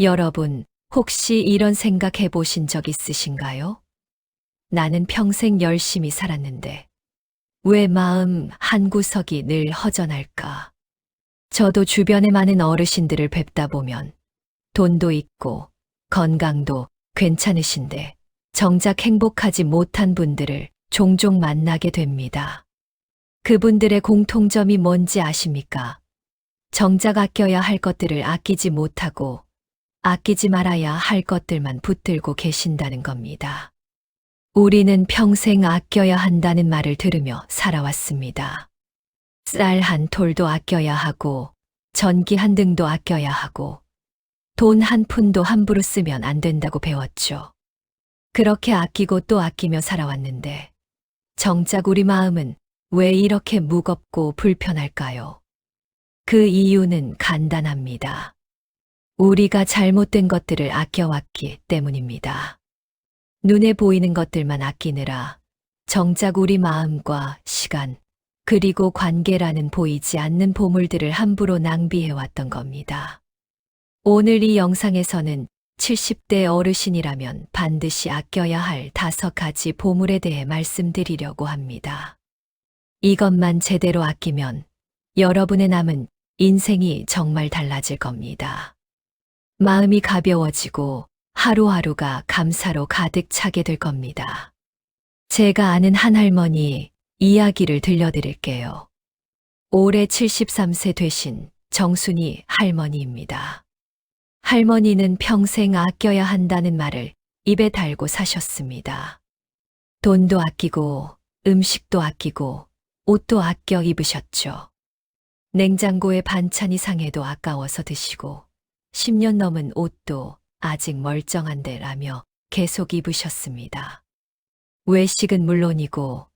여러분, 혹시 이런 생각 해보신 적 있으신가요? 나는 평생 열심히 살았는데, 왜 마음 한 구석이 늘 허전할까? 저도 주변에 많은 어르신들을 뵙다 보면, 돈도 있고, 건강도 괜찮으신데, 정작 행복하지 못한 분들을 종종 만나게 됩니다. 그분들의 공통점이 뭔지 아십니까? 정작 아껴야 할 것들을 아끼지 못하고 아끼지 말아야 할 것들만 붙들고 계신다는 겁니다. 우리는 평생 아껴야 한다는 말을 들으며 살아왔습니다. 쌀 한 톨도 아껴야 하고, 전기 한 등도 아껴야 하고, 돈 한 푼도 함부로 쓰면 안 된다고 배웠죠. 그렇게 아끼고 또 아끼며 살아왔는데, 정작 우리 마음은 왜 이렇게 무겁고 불편할까요? 그 이유는 간단합니다. 우리가 잘못된 것들을 아껴왔기 때문입니다. 눈에 보이는 것들만 아끼느라 정작 우리 마음과 시간, 그리고 관계라는 보이지 않는 보물들을 함부로 낭비해왔던 겁니다. 오늘 이 영상에서는 70대 어르신이라면 반드시 아껴야 할 다섯 가지 보물에 대해 말씀드리려고 합니다. 이것만 제대로 아끼면 여러분의 남은 인생이 정말 달라질 겁니다. 마음이 가벼워지고 하루하루가 감사로 가득 차게 될 겁니다. 제가 아는 한 할머니 이야기를 들려드릴게요. 올해 73세 되신 정순이 할머니입니다. 할머니는 평생 아껴야 한다는 말을 입에 달고 사셨습니다. 돈도 아끼고 음식도 아끼고 옷도 아껴 입으셨죠. 냉장고에 반찬이 상해도 아까워서 드시고 10년 넘은 옷도 아직 멀쩡한데 라며 계속 입으셨습니다. 외식은 물론이고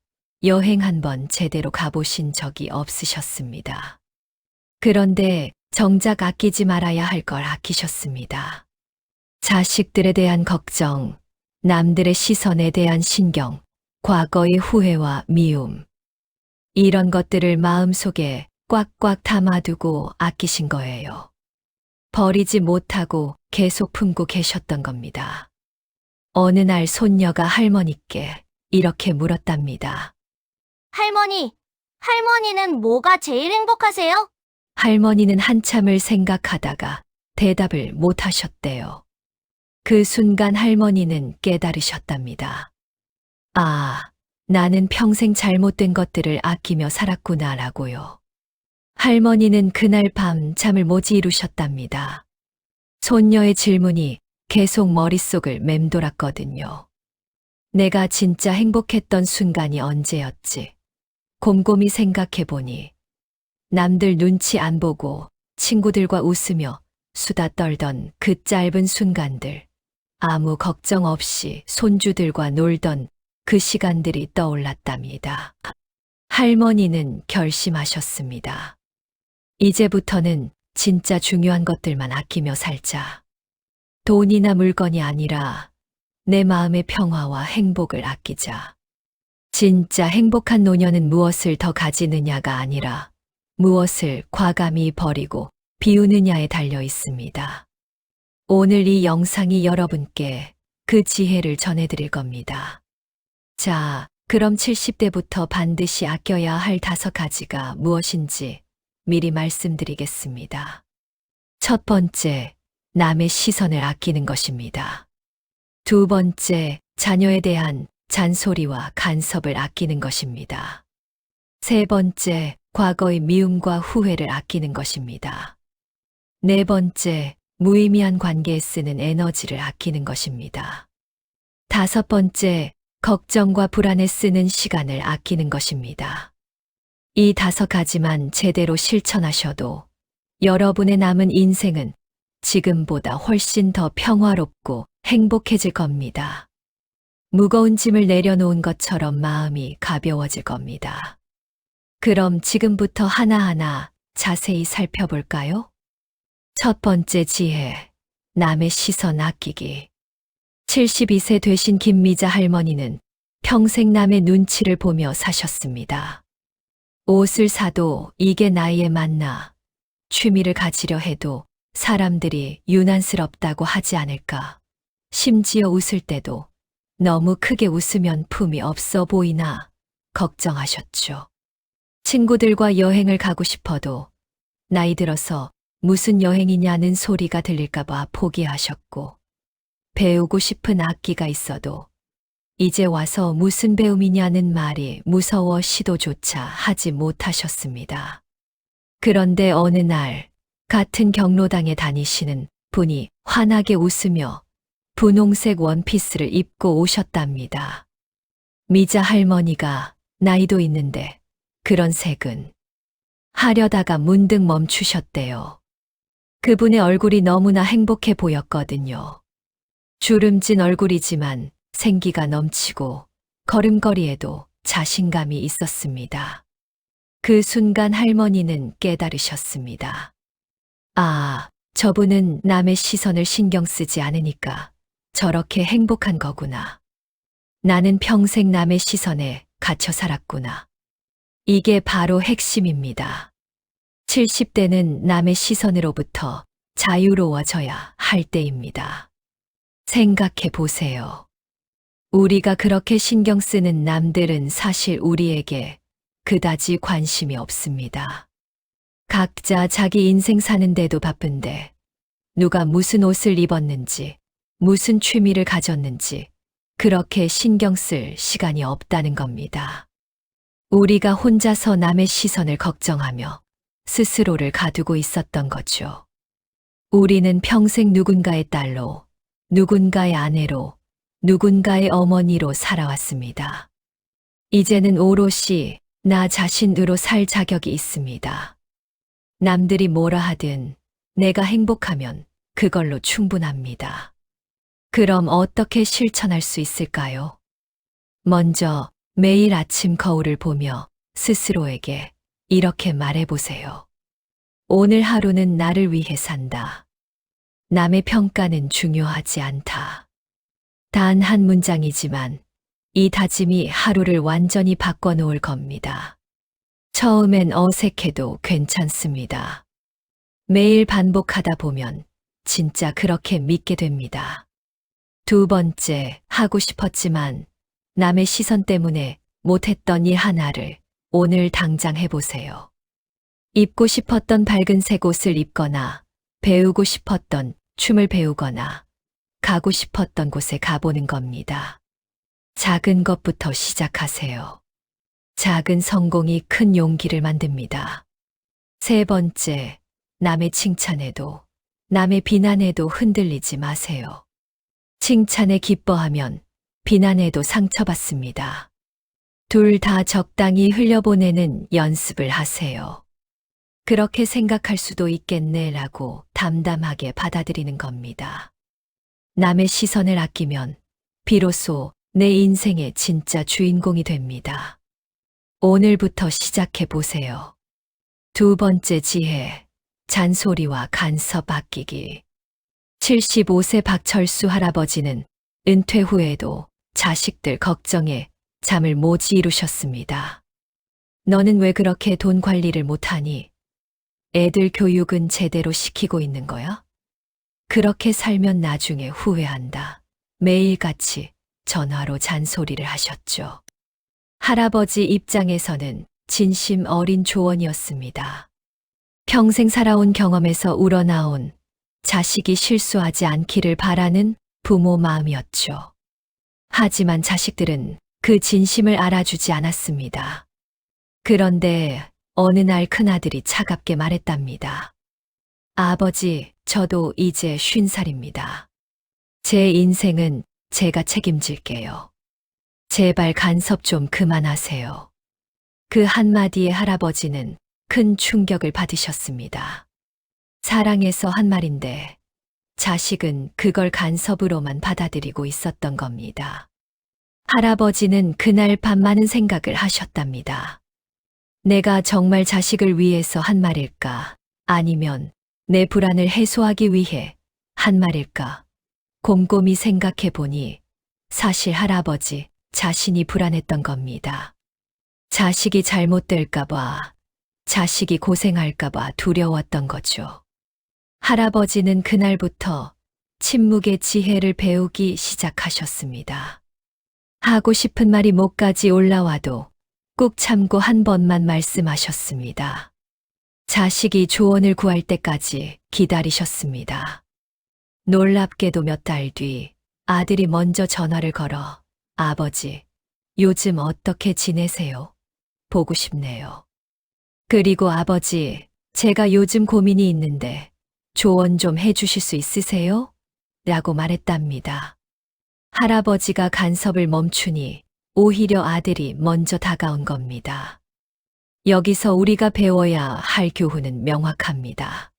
여행 한 번 제대로 가보신 적이 없으셨습니다. 그런데 정작 아끼지 말아야 할 걸 아끼셨습니다. 자식들에 대한 걱정, 남들의 시선에 대한 신경, 과거의 후회와 미움. 이런 것들을 마음속에 꽉꽉 담아두고 아끼신 거예요. 버리지 못하고 계속 품고 계셨던 겁니다. 어느 날 손녀가 할머니께 이렇게 물었답니다. 할머니, 할머니는 뭐가 제일 행복하세요? 할머니는 한참을 생각하다가 대답을 못 하셨대요. 그 순간 할머니는 깨달으셨답니다. 아, 나는 평생 잘못된 것들을 아끼며 살았구나라고요. 할머니는 그날 밤 잠을 못 이루셨답니다. 손녀의 질문이 계속 머릿속을 맴돌았거든요. 내가 진짜 행복했던 순간이 언제였지? 곰곰이 생각해보니 남들 눈치 안 보고 친구들과 웃으며 수다 떨던 그 짧은 순간들, 아무 걱정 없이 손주들과 놀던 그 시간들이 떠올랐답니다. 할머니는 결심하셨습니다. 이제부터는 진짜 중요한 것들만 아끼며 살자. 돈이나 물건이 아니라 내 마음의 평화와 행복을 아끼자. 진짜 행복한 노년은 무엇을 더 가지느냐가 아니라 무엇을 과감히 버리고 비우느냐에 달려 있습니다. 오늘 이 영상이 여러분께 그 지혜를 전해드릴 겁니다. 자, 그럼 70대부터 반드시 아껴야 할 다섯 가지가 무엇인지 미리 말씀드리겠습니다. 첫 번째, 남의 시선을 아끼는 것입니다. 두 번째, 자녀에 대한 잔소리와 간섭을 아끼는 것입니다. 세 번째, 과거의 미움과 후회를 아끼는 것입니다. 네 번째, 무의미한 관계에 쓰는 에너지를 아끼는 것입니다. 다섯 번째, 걱정과 불안에 쓰는 시간을 아끼는 것입니다. 이 다섯 가지만 제대로 실천하셔도 여러분의 남은 인생은 지금보다 훨씬 더 평화롭고 행복해질 겁니다. 무거운 짐을 내려놓은 것처럼 마음이 가벼워질 겁니다. 그럼 지금부터 하나하나 자세히 살펴볼까요? 첫 번째 지혜, 남의 시선 아끼기. 72세 되신 김미자 할머니는 평생 남의 눈치를 보며 사셨습니다. 옷을 사도 이게 나이에 맞나, 취미를 가지려 해도 사람들이 유난스럽다고 하지 않을까. 심지어 웃을 때도 너무 크게 웃으면 품이 없어 보이나 걱정하셨죠. 친구들과 여행을 가고 싶어도 나이 들어서 무슨 여행이냐는 소리가 들릴까봐 포기하셨고, 배우고 싶은 악기가 있어도 이제 와서 무슨 배움이냐는 말이 무서워 시도조차 하지 못하셨습니다. 그런데 어느 날 같은 경로당에 다니시는 분이 환하게 웃으며 분홍색 원피스를 입고 오셨답니다. 미자 할머니가 나이도 있는데 그런 색은 하려다가 문득 멈추셨대요. 그분의 얼굴이 너무나 행복해 보였거든요. 주름진 얼굴이지만 생기가 넘치고 걸음걸이에도 자신감이 있었습니다. 그 순간 할머니는 깨달으셨습니다. 아, 저분은 남의 시선을 신경 쓰지 않으니까 저렇게 행복한 거구나. 나는 평생 남의 시선에 갇혀 살았구나. 이게 바로 핵심입니다. 70대는 남의 시선으로부터 자유로워져야 할 때입니다. 생각해 보세요. 우리가 그렇게 신경 쓰는 남들은 사실 우리에게 그다지 관심이 없습니다. 각자 자기 인생 사는데도 바쁜데 누가 무슨 옷을 입었는지, 무슨 취미를 가졌는지 그렇게 신경 쓸 시간이 없다는 겁니다. 우리가 혼자서 남의 시선을 걱정하며 스스로를 가두고 있었던 거죠. 우리는 평생 누군가의 딸로, 누군가의 아내로, 누군가의 어머니로 살아왔습니다. 이제는 오롯이 나 자신으로 살 자격이 있습니다. 남들이 뭐라 하든 내가 행복하면 그걸로 충분합니다. 그럼 어떻게 실천할 수 있을까요? 먼저 매일 아침 거울을 보며 스스로에게 이렇게 말해보세요. 오늘 하루는 나를 위해 산다. 남의 평가는 중요하지 않다. 단 한 문장이지만 이 다짐이 하루를 완전히 바꿔놓을 겁니다. 처음엔 어색해도 괜찮습니다. 매일 반복하다 보면 진짜 그렇게 믿게 됩니다. 두 번째, 하고 싶었지만 남의 시선 때문에 못했던 이 하나를 오늘 당장 해보세요. 입고 싶었던 밝은 색 옷을 입거나 배우고 싶었던 춤을 배우거나 가고 싶었던 곳에 가보는 겁니다. 작은 것부터 시작하세요. 작은 성공이 큰 용기를 만듭니다. 세 번째, 남의 칭찬에도, 남의 비난에도 흔들리지 마세요. 칭찬에 기뻐하면 비난에도 상처받습니다. 둘 다 적당히 흘려보내는 연습을 하세요. 그렇게 생각할 수도 있겠네라고 담담하게 받아들이는 겁니다. 남의 시선을 아끼면 비로소 내 인생의 진짜 주인공이 됩니다. 오늘부터 시작해 보세요. 두 번째 지혜, 잔소리와 간섭 아끼기. 75세 박철수 할아버지는 은퇴 후에도 자식들 걱정에 잠을 못 이루셨습니다. 너는 왜 그렇게 돈 관리를 못하니? 애들 교육은 제대로 시키고 있는 거야? 그렇게 살면 나중에 후회한다. 매일같이 전화로 잔소리를 하셨죠. 할아버지 입장에서는 진심 어린 조언이었습니다. 평생 살아온 경험에서 우러나온 자식이 실수하지 않기를 바라는 부모 마음이었죠. 하지만 자식들은 그 진심을 알아주지 않았습니다. 그런데 어느 날 큰아들이 차갑게 말했답니다. 아버지, 저도 이제 쉰 살입니다. 제 인생은 제가 책임질게요. 제발 간섭 좀 그만하세요. 그 한마디에 할아버지는 큰 충격을 받으셨습니다. 사랑해서 한 말인데 자식은 그걸 간섭으로만 받아들이고 있었던 겁니다. 할아버지는 그날 밤 많은 생각을 하셨답니다. 내가 정말 자식을 위해서 한 말일까? 아니면 내 불안을 해소하기 위해 한 말일까? 곰곰이 생각해 보니 사실 할아버지 자신이 불안했던 겁니다. 자식이 잘못될까봐, 자식이 고생할까봐 두려웠던 거죠. 할아버지는 그날부터 침묵의 지혜를 배우기 시작하셨습니다. 하고 싶은 말이 목까지 올라와도 꾹 참고 한 번만 말씀하셨습니다. 자식이 조언을 구할 때까지 기다리셨습니다. 놀랍게도 몇 달 뒤 아들이 먼저 전화를 걸어 아버지, 요즘 어떻게 지내세요? 보고 싶네요. 그리고 아버지, 제가 요즘 고민이 있는데 조언 좀 해주실 수 있으세요? 라고 말했답니다. 할아버지가 간섭을 멈추니 오히려 아들이 먼저 다가온 겁니다. 여기서 우리가 배워야 할 교훈은 명확합니다.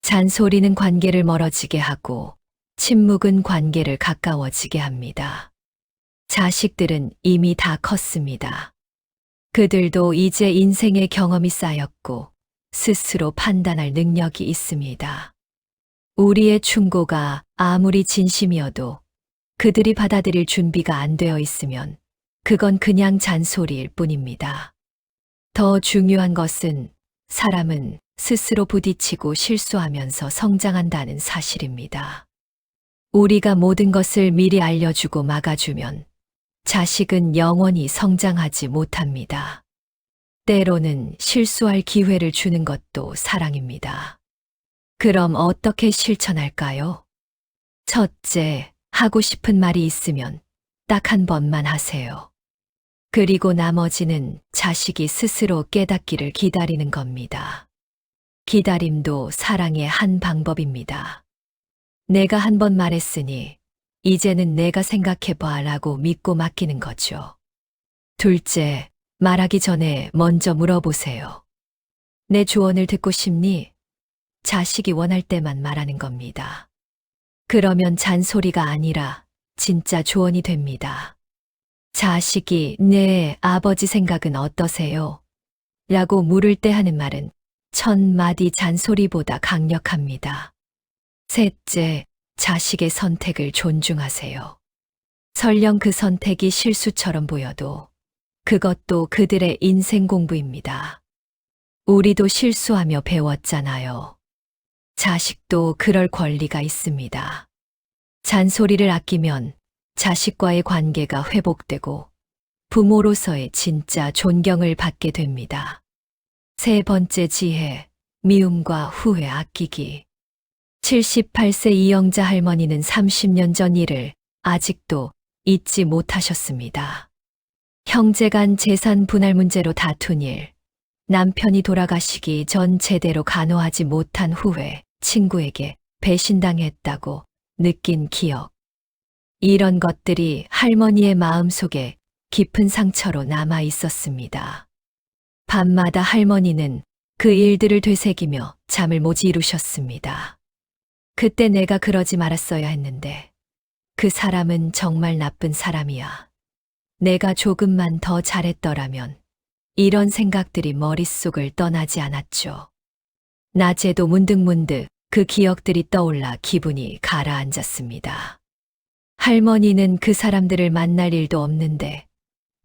잔소리는 관계를 멀어지게 하고 침묵은 관계를 가까워지게 합니다. 자식들은 이미 다 컸습니다. 그들도 이제 인생의 경험이 쌓였고 스스로 판단할 능력이 있습니다. 우리의 충고가 아무리 진심이어도 그들이 받아들일 준비가 안 되어 있으면 그건 그냥 잔소리일 뿐입니다. 더 중요한 것은 사람은 스스로 부딪히고 실수하면서 성장한다는 사실입니다. 우리가 모든 것을 미리 알려주고 막아주면 자식은 영원히 성장하지 못합니다. 때로는 실수할 기회를 주는 것도 사랑입니다. 그럼 어떻게 실천할까요? 첫째, 하고 싶은 말이 있으면 딱 한 번만 하세요. 그리고 나머지는 자식이 스스로 깨닫기를 기다리는 겁니다. 기다림도 사랑의 한 방법입니다. 내가 한 번 말했으니 이제는 내가 생각해봐 라고 믿고 맡기는 거죠. 둘째, 말하기 전에 먼저 물어보세요. 내 조언을 듣고 싶니? 자식이 원할 때만 말하는 겁니다. 그러면 잔소리가 아니라 진짜 조언이 됩니다. 자식이 네 아버지 생각은 어떠세요? 라고 물을 때 하는 말은 천 마디 잔소리보다 강력합니다. 셋째, 자식의 선택을 존중하세요. 설령 그 선택이 실수처럼 보여도 그것도 그들의 인생 공부입니다. 우리도 실수하며 배웠잖아요. 자식도 그럴 권리가 있습니다. 잔소리를 아끼면 자식과의 관계가 회복되고 부모로서의 진짜 존경을 받게 됩니다. 세 번째 지혜, 미움과 후회 아끼기. 78세 이영자 할머니는 30년 전 일을 아직도 잊지 못하셨습니다. 형제 간 재산 분할 문제로 다툰 일, 남편이 돌아가시기 전 제대로 간호하지 못한 후에 친구에게 배신당했다고 느낀 기억. 이런 것들이 할머니의 마음 속에 깊은 상처로 남아 있었습니다. 밤마다 할머니는 그 일들을 되새기며 잠을 못 이루셨습니다. 그때 내가 그러지 말았어야 했는데, 그 사람은 정말 나쁜 사람이야. 내가 조금만 더 잘했더라면, 이런 생각들이 머릿속을 떠나지 않았죠. 낮에도 문득문득 그 기억들이 떠올라 기분이 가라앉았습니다. 할머니는 그 사람들을 만날 일도 없는데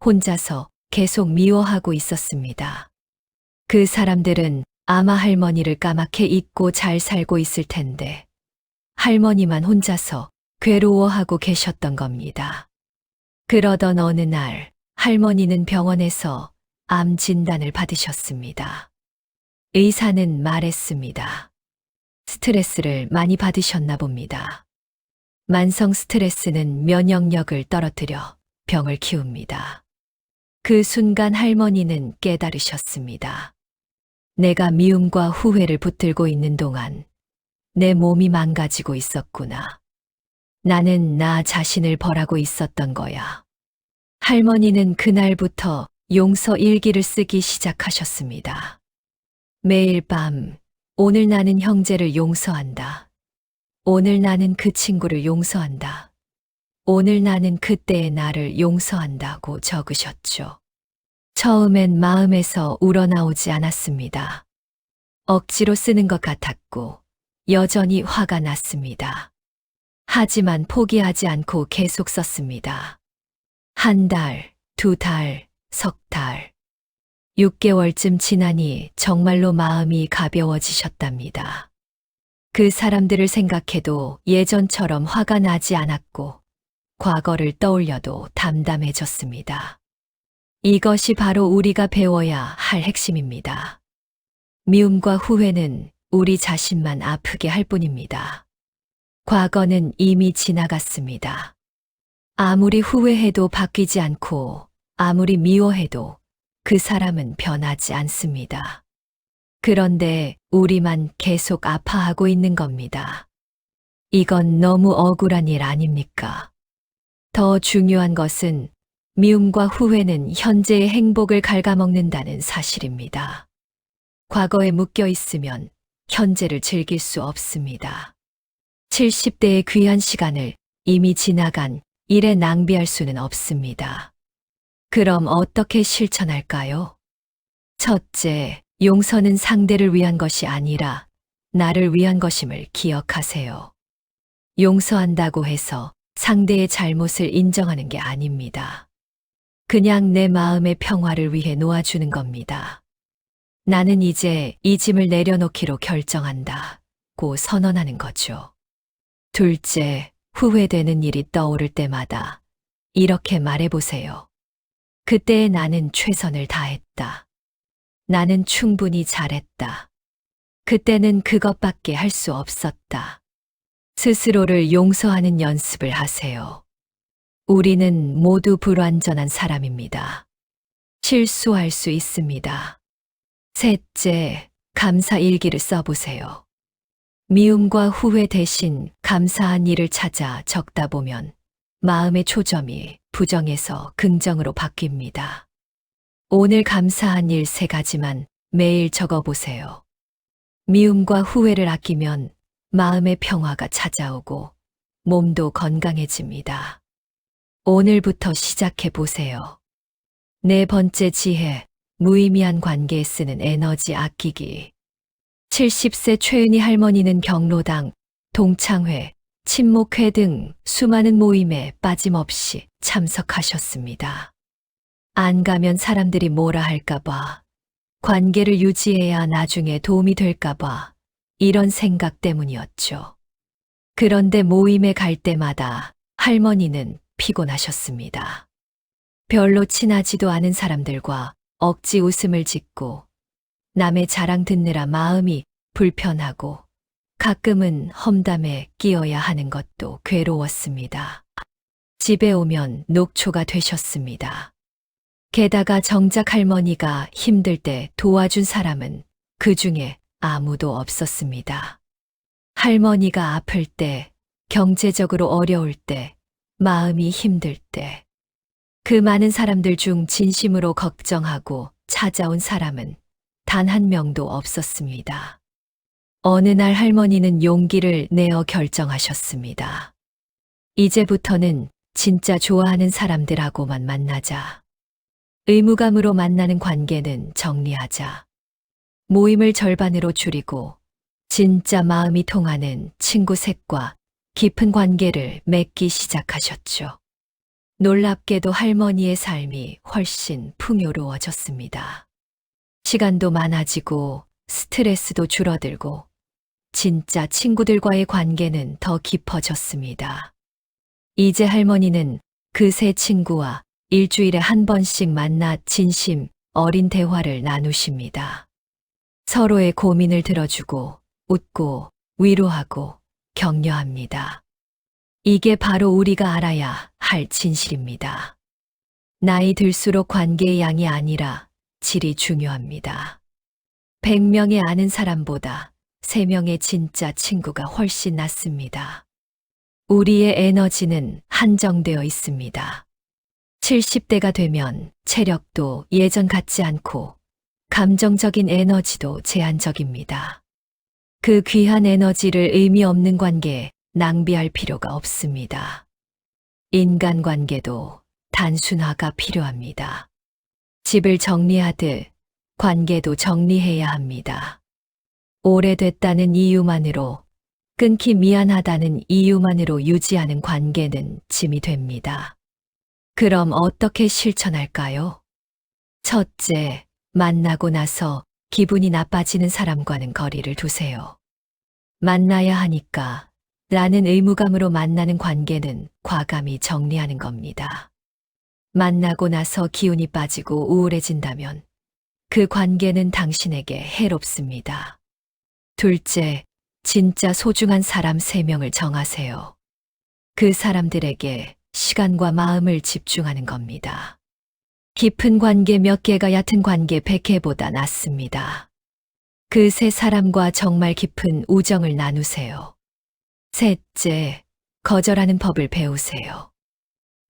혼자서 계속 미워하고 있었습니다. 그 사람들은 아마 할머니를 까맣게 잊고 잘 살고 있을 텐데 할머니만 혼자서 괴로워하고 계셨던 겁니다. 그러던 어느 날 할머니는 병원에서 암 진단을 받으셨습니다. 의사는 말했습니다. 스트레스를 많이 받으셨나 봅니다. 만성 스트레스는 면역력을 떨어뜨려 병을 키웁니다. 그 순간 할머니는 깨달으셨습니다. 내가 미움과 후회를 붙들고 있는 동안 내 몸이 망가지고 있었구나. 나는 나 자신을 벌하고 있었던 거야. 할머니는 그날부터 용서 일기를 쓰기 시작하셨습니다. 매일 밤, 오늘 나는 형제를 용서한다. 오늘 나는 그 친구를 용서한다. 오늘 나는 그때의 나를 용서한다고 적으셨죠. 처음엔 마음에서 우러나오지 않았습니다. 억지로 쓰는 것 같았고, 여전히 화가 났습니다. 하지만 포기하지 않고 계속 썼습니다. 한 달, 두 달, 석 달. 6개월쯤 지나니 정말로 마음이 가벼워지셨답니다. 그 사람들을 생각해도 예전처럼 화가 나지 않았고, 과거를 떠올려도 담담해졌습니다. 이것이 바로 우리가 배워야 할 핵심입니다. 미움과 후회는 우리 자신만 아프게 할 뿐입니다. 과거는 이미 지나갔습니다. 아무리 후회해도 바뀌지 않고 아무리 미워해도 그 사람은 변하지 않습니다. 그런데 우리만 계속 아파하고 있는 겁니다. 이건 너무 억울한 일 아닙니까? 더 중요한 것은 미움과 후회는 현재의 행복을 갉아먹는다는 사실입니다. 과거에 묶여 있으면 현재를 즐길 수 없습니다. 70대의 귀한 시간을 이미 지나간 일에 낭비할 수는 없습니다. 그럼 어떻게 실천할까요? 첫째, 용서는 상대를 위한 것이 아니라 나를 위한 것임을 기억하세요. 용서한다고 해서 상대의 잘못을 인정하는 게 아닙니다. 그냥 내 마음의 평화를 위해 놓아주는 겁니다. 나는 이제 이 짐을 내려놓기로 결정한다. 고 선언하는 거죠. 둘째, 후회되는 일이 떠오를 때마다 이렇게 말해보세요. 그때의 나는 최선을 다했다. 나는 충분히 잘했다. 그때는 그것밖에 할 수 없었다. 스스로를 용서하는 연습을 하세요. 우리는 모두 불완전한 사람입니다. 실수할 수 있습니다. 셋째, 감사 일기를 써보세요. 미움과 후회 대신 감사한 일을 찾아 적다 보면 마음의 초점이 부정에서 긍정으로 바뀝니다. 오늘 감사한 일 세 가지만 매일 적어보세요. 미움과 후회를 아끼면 마음의 평화가 찾아오고 몸도 건강해집니다. 오늘부터 시작해 보세요. 네 번째 지혜, 무의미한 관계에 쓰는 에너지 아끼기. 70세 최은희 할머니는 경로당, 동창회, 친목회 등 수많은 모임에 빠짐없이 참석하셨습니다. 안 가면 사람들이 뭐라 할까봐, 관계를 유지해야 나중에 도움이 될까봐, 이런 생각 때문이었죠. 그런데 모임에 갈 때마다 할머니는 피곤하셨습니다. 별로 친하지도 않은 사람들과 억지 웃음을 짓고 남의 자랑 듣느라 마음이 불편하고 가끔은 험담에 끼어야 하는 것도 괴로웠습니다. 집에 오면 녹초가 되셨습니다. 게다가 정작 할머니가 힘들 때 도와준 사람은 그 중에 아무도 없었습니다. 할머니가 아플 때, 경제적으로 어려울 때, 마음이 힘들 때, 그 많은 사람들 중 진심으로 걱정하고 찾아온 사람은 단 한 명도 없었습니다. 어느 날 할머니는 용기를 내어 결정하셨습니다. 이제부터는 진짜 좋아하는 사람들하고만 만나자. 의무감으로 만나는 관계는 정리하자. 모임을 절반으로 줄이고 진짜 마음이 통하는 친구 셋과 깊은 관계를 맺기 시작하셨죠. 놀랍게도 할머니의 삶이 훨씬 풍요로워졌습니다. 시간도 많아지고 스트레스도 줄어들고 진짜 친구들과의 관계는 더 깊어졌습니다. 이제 할머니는 그 세 친구와 일주일에 한 번씩 만나 진심 어린 대화를 나누십니다. 서로의 고민을 들어주고 웃고 위로하고 격려합니다. 이게 바로 우리가 알아야 할 진실입니다. 나이 들수록 관계의 양이 아니라 질이 중요합니다. 100명의 아는 사람보다 3명의 진짜 친구가 훨씬 낫습니다. 우리의 에너지는 한정되어 있습니다. 70대가 되면 체력도 예전 같지 않고 감정적인 에너지도 제한적입니다. 그 귀한 에너지를 의미 없는 관계에 낭비할 필요가 없습니다. 인간관계도 단순화가 필요합니다. 집을 정리하듯 관계도 정리해야 합니다. 오래됐다는 이유만으로 끊기 미안하다는 이유만으로 유지하는 관계는 짐이 됩니다. 그럼 어떻게 실천할까요? 첫째, 만나고 나서 기분이 나빠지는 사람과는 거리를 두세요. 만나야 하니까 라는 의무감으로 만나는 관계는 과감히 정리하는 겁니다. 만나고 나서 기운이 빠지고 우울해진다면 그 관계는 당신에게 해롭습니다. 둘째, 진짜 소중한 사람 세명을 정하세요. 그 사람들에게 시간과 마음을 집중하는 겁니다. 깊은 관계 몇 개가 얕은 관계 100개보다 낫습니다. 그 세 사람과 정말 깊은 우정을 나누세요. 셋째, 거절하는 법을 배우세요.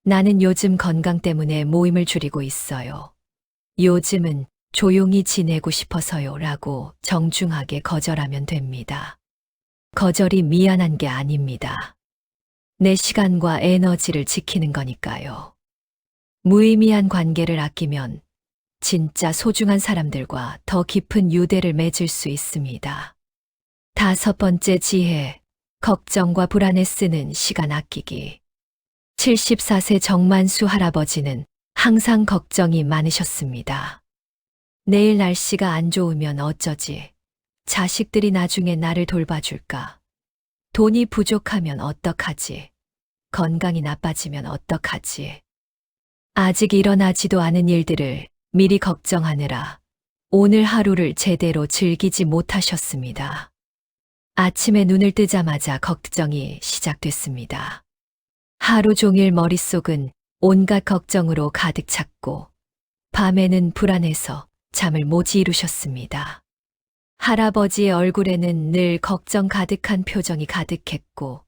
나는 요즘 건강 때문에 모임을 줄이고 있어요. 요즘은 조용히 지내고 싶어서요 라고 정중하게 거절하면 됩니다. 거절이 미안한 게 아닙니다. 내 시간과 에너지를 지키는 거니까요. 무의미한 관계를 아끼면 진짜 소중한 사람들과 더 깊은 유대를 맺을 수 있습니다. 다섯 번째 지혜, 걱정과 불안에 쓰는 시간 아끼기. 74세 정만수 할아버지는 항상 걱정이 많으셨습니다. 내일 날씨가 안 좋으면 어쩌지? 자식들이 나중에 나를 돌봐줄까? 돈이 부족하면 어떡하지? 건강이 나빠지면 어떡하지? 아직 일어나지도 않은 일들을 미리 걱정하느라 오늘 하루를 제대로 즐기지 못하셨습니다. 아침에 눈을 뜨자마자 걱정이 시작됐습니다. 하루 종일 머릿속은 온갖 걱정으로 가득 찼고 밤에는 불안해서 잠을 못 이루셨습니다. 할아버지의 얼굴에는 늘 걱정 가득한 표정이 가득했고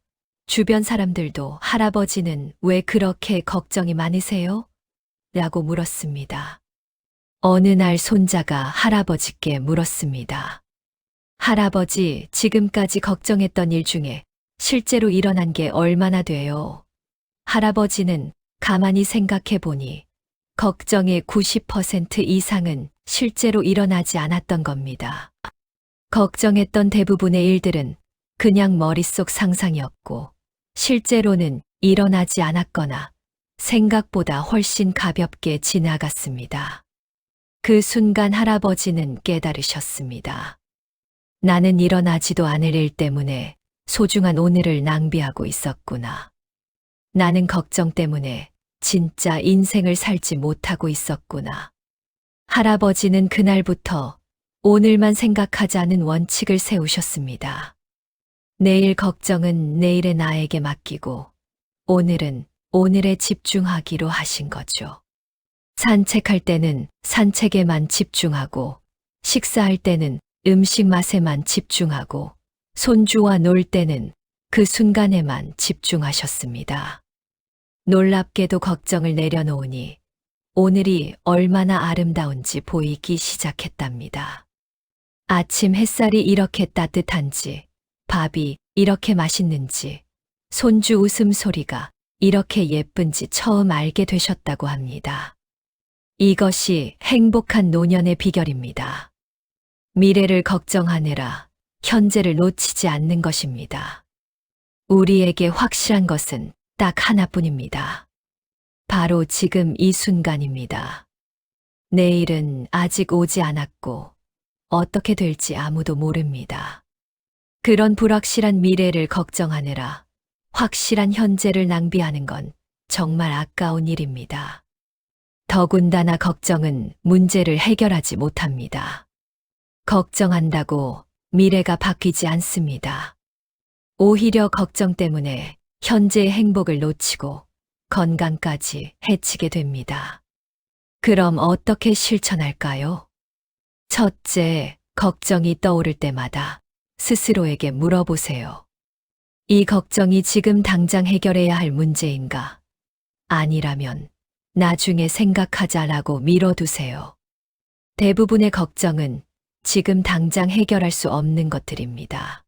주변 사람들도 할아버지는 왜 그렇게 걱정이 많으세요? 라고 물었습니다. 어느 날 손자가 할아버지께 물었습니다. 할아버지, 지금까지 걱정했던 일 중에 실제로 일어난 게 얼마나 돼요? 할아버지는 가만히 생각해 보니 걱정의 90% 이상은 실제로 일어나지 않았던 겁니다. 걱정했던 대부분의 일들은 그냥 머릿속 상상이었고 실제로는 일어나지 않았거나 생각보다 훨씬 가볍게 지나갔습니다. 그 순간 할아버지는 깨달으셨습니다. 나는 일어나지도 않을 일 때문에 소중한 오늘을 낭비하고 있었구나. 나는 걱정 때문에 진짜 인생을 살지 못하고 있었구나. 할아버지는 그날부터 오늘만 생각하자는 원칙을 세우셨습니다. 내일 걱정은 내일의 나에게 맡기고 오늘은 오늘에 집중하기로 하신 거죠. 산책할 때는 산책에만 집중하고 식사할 때는 음식 맛에만 집중하고 손주와 놀 때는 그 순간에만 집중하셨습니다. 놀랍게도 걱정을 내려놓으니 오늘이 얼마나 아름다운지 보이기 시작했답니다. 아침 햇살이 이렇게 따뜻한지, 밥이 이렇게 맛있는지, 손주 웃음소리가 이렇게 예쁜지 처음 알게 되셨다고 합니다. 이것이 행복한 노년의 비결입니다. 미래를 걱정하느라 현재를 놓치지 않는 것입니다. 우리에게 확실한 것은 딱 하나뿐입니다. 바로 지금 이 순간입니다. 내일은 아직 오지 않았고 어떻게 될지 아무도 모릅니다. 그런 불확실한 미래를 걱정하느라 확실한 현재를 낭비하는 건 정말 아까운 일입니다. 더군다나 걱정은 문제를 해결하지 못합니다. 걱정한다고 미래가 바뀌지 않습니다. 오히려 걱정 때문에 현재의 행복을 놓치고 건강까지 해치게 됩니다. 그럼 어떻게 실천할까요? 첫째, 걱정이 떠오를 때마다 스스로에게 물어보세요. 이 걱정이 지금 당장 해결해야 할 문제인가? 아니라면 나중에 생각하자라고 미뤄두세요. 대부분의 걱정은 지금 당장 해결할 수 없는 것들입니다.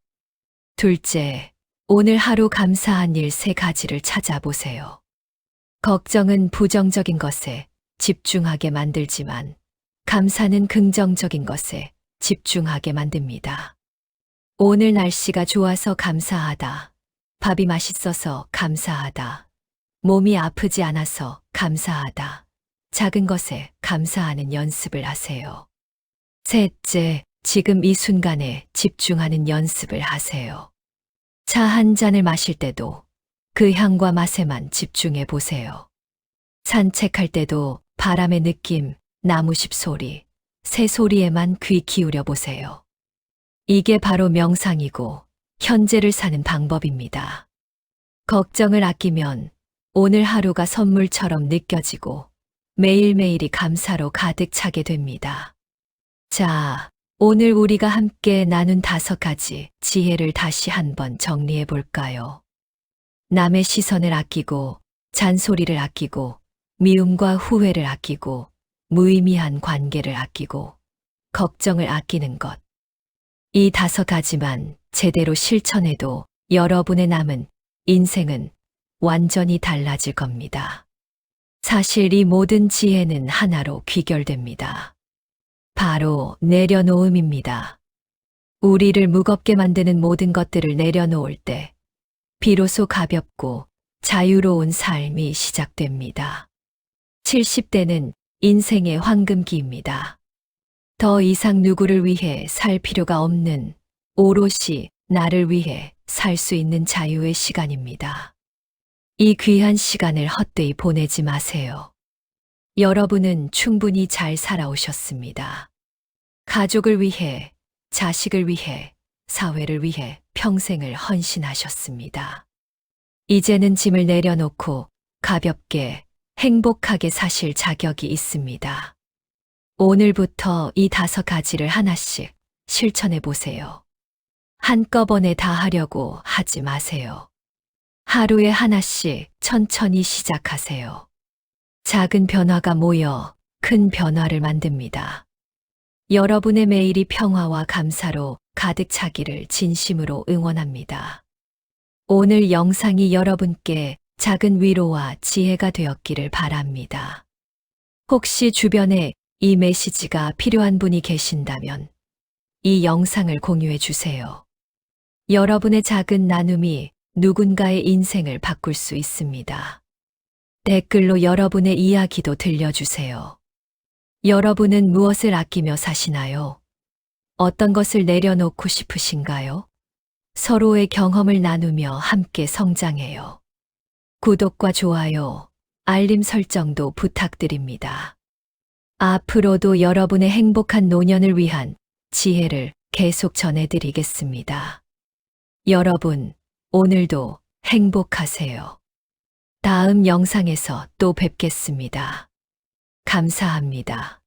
둘째, 오늘 하루 감사한 일 세 가지를 찾아보세요. 걱정은 부정적인 것에 집중하게 만들지만 감사는 긍정적인 것에 집중하게 만듭니다. 오늘 날씨가 좋아서 감사하다. 밥이 맛있어서 감사하다. 몸이 아프지 않아서 감사하다. 작은 것에 감사하는 연습을 하세요. 셋째, 지금 이 순간에 집중하는 연습을 하세요. 차 한 잔을 마실 때도 그 향과 맛에만 집중해 보세요. 산책할 때도 바람의 느낌, 나무십 소리, 새 소리에만 귀 기울여 보세요. 이게 바로 명상이고 현재를 사는 방법입니다. 걱정을 아끼면 오늘 하루가 선물처럼 느껴지고 매일매일이 감사로 가득 차게 됩니다. 자, 오늘 우리가 함께 나눈 다섯 가지 지혜를 다시 한번 정리해 볼까요? 남의 시선을 아끼고, 잔소리를 아끼고, 미움과 후회를 아끼고, 무의미한 관계를 아끼고, 걱정을 아끼는 것. 이 다섯 가지만 제대로 실천해도 여러분의 남은 인생은 완전히 달라질 겁니다. 사실 이 모든 지혜는 하나로 귀결됩니다. 바로 내려놓음입니다. 우리를 무겁게 만드는 모든 것들을 내려놓을 때, 비로소 가볍고 자유로운 삶이 시작됩니다. 70대는 인생의 황금기입니다. 더 이상 누구를 위해 살 필요가 없는 오롯이 나를 위해 살 수 있는 자유의 시간입니다. 이 귀한 시간을 헛되이 보내지 마세요. 여러분은 충분히 잘 살아오셨습니다. 가족을 위해, 자식을 위해, 사회를 위해 평생을 헌신하셨습니다. 이제는 짐을 내려놓고 가볍게, 행복하게 사실 자격이 있습니다. 오늘부터 이 다섯 가지를 하나씩 실천해 보세요. 한꺼번에 다 하려고 하지 마세요. 하루에 하나씩 천천히 시작하세요. 작은 변화가 모여 큰 변화를 만듭니다. 여러분의 매일이 평화와 감사로 가득 차기를 진심으로 응원합니다. 오늘 영상이 여러분께 작은 위로와 지혜가 되었기를 바랍니다. 혹시 주변에 이 메시지가 필요한 분이 계신다면 이 영상을 공유해 주세요. 여러분의 작은 나눔이 누군가의 인생을 바꿀 수 있습니다. 댓글로 여러분의 이야기도 들려주세요. 여러분은 무엇을 아끼며 사시나요? 어떤 것을 내려놓고 싶으신가요? 서로의 경험을 나누며 함께 성장해요. 구독과 좋아요, 알림 설정도 부탁드립니다. 앞으로도 여러분의 행복한 노년을 위한 지혜를 계속 전해드리겠습니다. 여러분, 오늘도 행복하세요. 다음 영상에서 또 뵙겠습니다. 감사합니다.